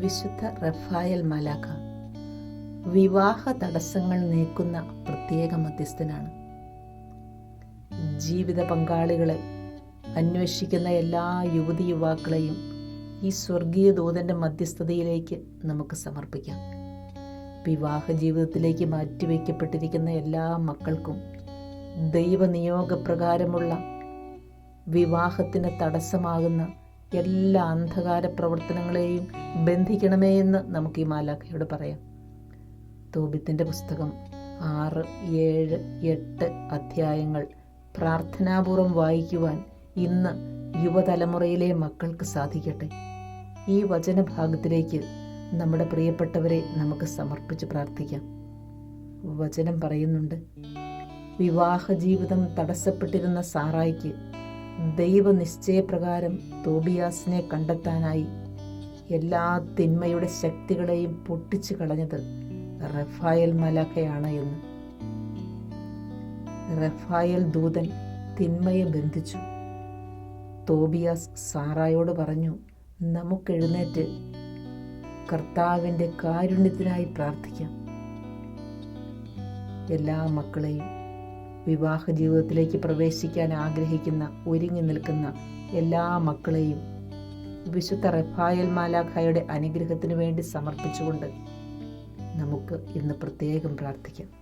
വിശുദ്ധ റഫായൽ മലാഖ. വിവാഹ തടസ്സങ്ങൾ നീക്കുന്ന പ്രത്യേക മധ്യസ്ഥനാണ്. ജീവിത പങ്കാളികളെ അന്വേഷിക്കുന്ന എല്ലാ യുവതി യുവാക്കളെയും ഈ സ്വർഗീയ ദൂതന്റെ മധ്യസ്ഥതയിലേക്ക് നമുക്ക് സമർപ്പിക്കാം. വിവാഹ ജീവിതത്തിലേക്ക് മാറ്റിവെക്കപ്പെട്ടിരിക്കുന്ന എല്ലാ മക്കൾക്കും ദൈവനിയോഗപ്രകാരമുള്ള വിവാഹത്തിന് തടസ്സമാകുന്ന എല്ലാ അന്ധകാര പ്രവർത്തനങ്ങളെയും ബന്ധിക്കണമേ എന്ന് നമുക്ക് ഈ മാലാഖയോട് പറയാം. തോബിത്തിന്റെ പുസ്തകം ആറ് ഏഴ് എട്ട് അധ്യായങ്ങൾ പ്രാർത്ഥനാപൂർവം വായിക്കുവാൻ ഇന്ന് യുവതലമുറയിലെ മക്കൾക്ക് സാധിക്കട്ടെ. ഈ വചനഭാഗത്തിലേക്ക് നമ്മുടെ പ്രിയപ്പെട്ടവരെ നമുക്ക് സമർപ്പിച്ച് പ്രാർത്ഥിക്കാം. വചനം പറയുന്നുണ്ട് വിവാഹ ജീവിതം തടസ്സപ്പെട്ടിരുന്ന സാറായിക്ക് ദൈവനിശ്ചയപ്രകാരം തോബിയാസിനെ കണ്ടെത്താനായി എല്ലാ തിന്മയുടെ ശക്തികളെയും പൊട്ടിച്ചു കളഞ്ഞത് റഫായൽ മലാഖയാണ് എന്ന്. റഫായൽ ദൂതൻ തിന്മയെ ബന്ധിച്ചു. തോബിയാസ് സാറായോട് പറഞ്ഞു നമുക്കെഴുന്നേറ്റ് കർത്താവിന്റെ കാരുണ്യത്തിനായി പ്രാർത്ഥിക്കാം. എല്ലാ മക്കളെയും വിവാഹ ജീവിതത്തിലേക്ക് പ്രവേശിക്കാൻ ആഗ്രഹിക്കുന്ന ഒരുങ്ങി നിൽക്കുന്ന എല്ലാ മക്കളെയും വിശുദ്ധ റഫായൽ മാലാഖായുടെ അനുഗ്രഹത്തിനു വേണ്ടി സമർപ്പിച്ചുകൊണ്ട് നമുക്ക് ഇന്ന് പ്രത്യേകം പ്രാർത്ഥിക്കാം.